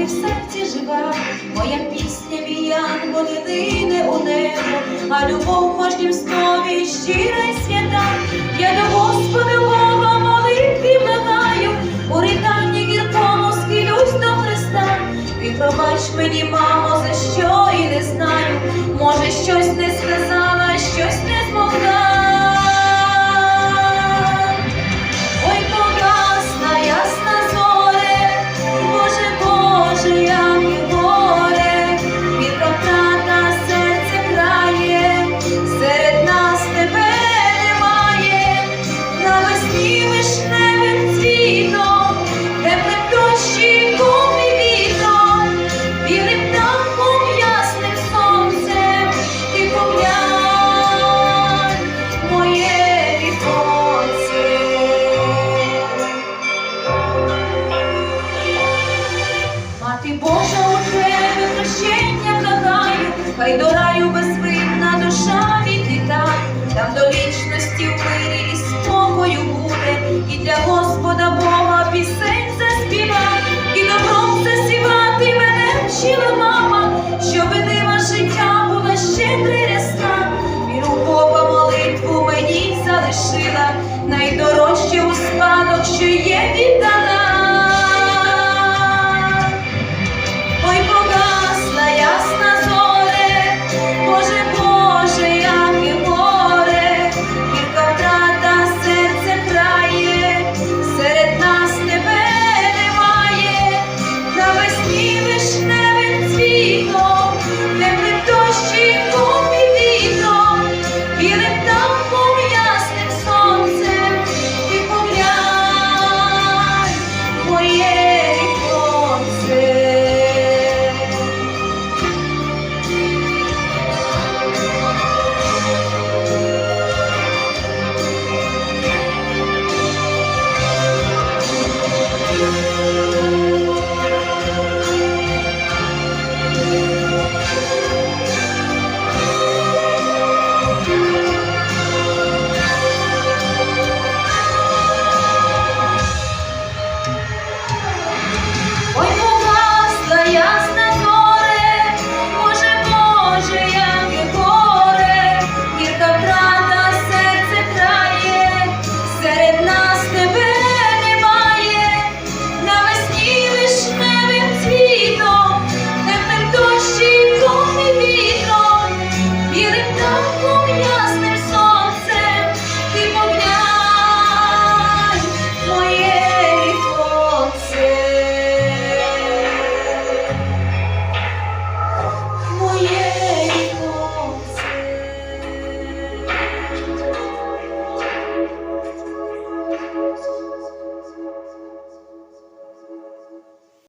ти в серці жива, моя пісня віян, полине у небо, а любов в кожнім слові щира й свята. Я до Господа Бога молитві вливаю, у ританні гіркому схилюсь до Христа. Ти пробач мені, мамо, за що і не знаю, може, щось не сказала. Вчення кохаю, хай до раю безвинна душа відліта, там до вічності впливає.